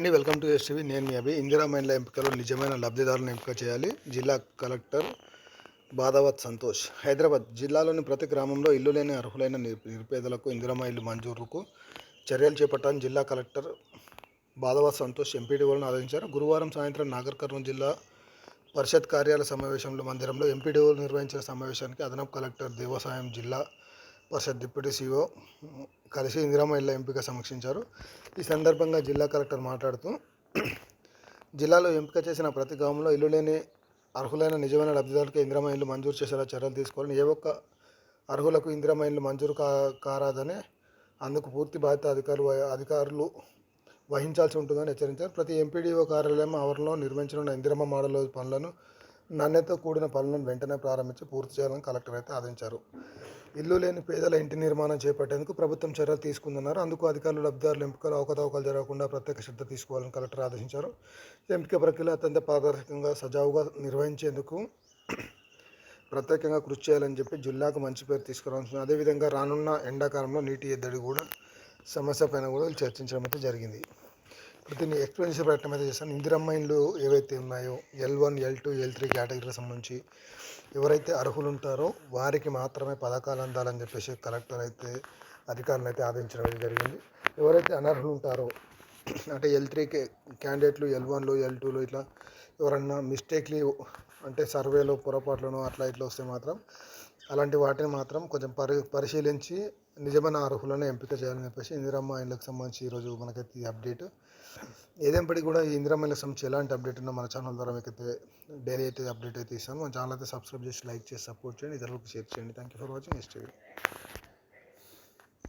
అండి welcome to STV నేను మీ అభి. ఇందిరా ఎంపికలో నిజమైన లబ్ధిదారులను ఎంపిక చేయాలి. జిల్లా కలెక్టర్ బాదావత్ సంతోష్. హైదరాబాద్ జిల్లాలోని ప్రతి గ్రామంలో ఇల్లు లేని అర్హులైన నిర్- నిరుపేదలకు ఇందిరమ్మ ఇల్లు మంజూరుకు చర్యలు చేపట్టాలని జిల్లా కలెక్టర్ బాధవత్ సంతోష్ ఎంపీడీఓలను ఆదేశించారు. గురువారం సాయంత్రం నాగర్ కర్నూలు జిల్లా పరిషత్ కార్యాలయ సమావేశంలో మందిరంలో ఎంపీడీఓలు నిర్వహించిన సమావేశానికి అదనపు కలెక్టర్ దేవసాయం జిల్లా పరిషత్ డిప్యూటీ సీఓ కలిసి ఇందిరామ ఇళ్ళ ఎంపిక సమీక్షించారు. ఈ సందర్భంగా జిల్లా కలెక్టర్ మాట్లాడుతూ జిల్లాలో ఎంపిక చేసిన ప్రతి గ్రామంలో ఇల్లు లేని అర్హులైన నిజమైన లబ్ధిదారులకు ఇందిరామ ఇల్లు మంజూరు చేసేలా చర్యలు తీసుకోవాలని ఏ ఒక్క అర్హులకు ఇందిరామ ఇల్లు మంజూరు కా కారాదని అందుకు పూర్తి బాధ్యత అధికారులు అధికారులు వహించాల్సి ఉంటుందని హెచ్చరించారు. ప్రతి ఎంపీడీఓ కార్యాలయం ఆవరణలో నిర్మించనున్న ఇందిరమ్మ మోడల్ పనులను నాణ్యత కూడిన పనులను వెంటనే ప్రారంభించి పూర్తి చేయాలని కలెక్టర్ అయితే ఆదేశించారు. ఇల్లు లేని పేదల ఇంటి నిర్మాణం చేపట్టేందుకు ప్రభుత్వం చర్యలు తీసుకుందన్నారు. అందుకు అధికారులు లబ్ధిదారుల ఎంపికలు అవకతవకలు జరగకుండా ప్రత్యేక శ్రద్ధ తీసుకోవాలని కలెక్టర్ ఆదేశించారు. ఎంపిక ప్రక్రియ అత్యంత పారదర్శకంగా సజావుగా నిర్వహించేందుకు ప్రత్యేకంగా కృషి చేయాలని చెప్పి జిల్లాకు మంచి పేరు తీసుకురావాల్సింది. అదేవిధంగా రానున్న ఎండాకాలంలో నీటి ఎద్దడి కూడా సమస్య పైన కూడా చర్చించడం అయితే జరిగింది. దీన్ని ఎక్స్ప్లెనేషన్ ప్రయత్నం అయితే చేస్తాను ఇందిరమ్మ ఇండ్లు ఏవైతే ఉన్నాయో L one L two L three కేటగిరీకి సంబంధించి ఎవరైతే అర్హులు ఉంటారో వారికి మాత్రమే పథకాలు అందాలని చెప్పేసి కలెక్టర్ అయితే అధికారులు అయితే ఆదేశించడం జరిగింది. ఎవరైతే అనర్హులు ఉంటారో అంటే ఎల్ త్రీ క్యాండిడేట్లు ఎల్ వన్లు ఎల్ టూలు ఇట్లా ఎవరన్నా మిస్టేక్లీ అంటే సర్వేలో పొరపాట్లను అట్లా ఇట్లా వస్తే మాత్రం అలాంటి వాటిని మాత్రం కొంచెం పరి పరిశీలించి నిజమైన అర్హులను ఎంపిక చేయాలని చెప్పేసి ఇందిరమ్మ ఇళ్ళకి సంబంధించి ఈరోజు మనకైతే ఈ అప్డేట్. ఏదేంపటి కూడా ఈ ఇందిరమ్మ ఇళ్ళకి సంబంధించి ఎలాంటి అప్డేట్ ఉన్నా మన ఛానల్ ద్వారా మీకైతే డైలీ అయితే అప్డేట్ అయితే ఇస్తాను మన ఛానల్ అయితే సబ్స్క్రైబ్ చేసి లైక్ చేసి సపోర్ట్ చేయండి. ఇతరులకు షేర్ చేయండి. Thank you for watching next video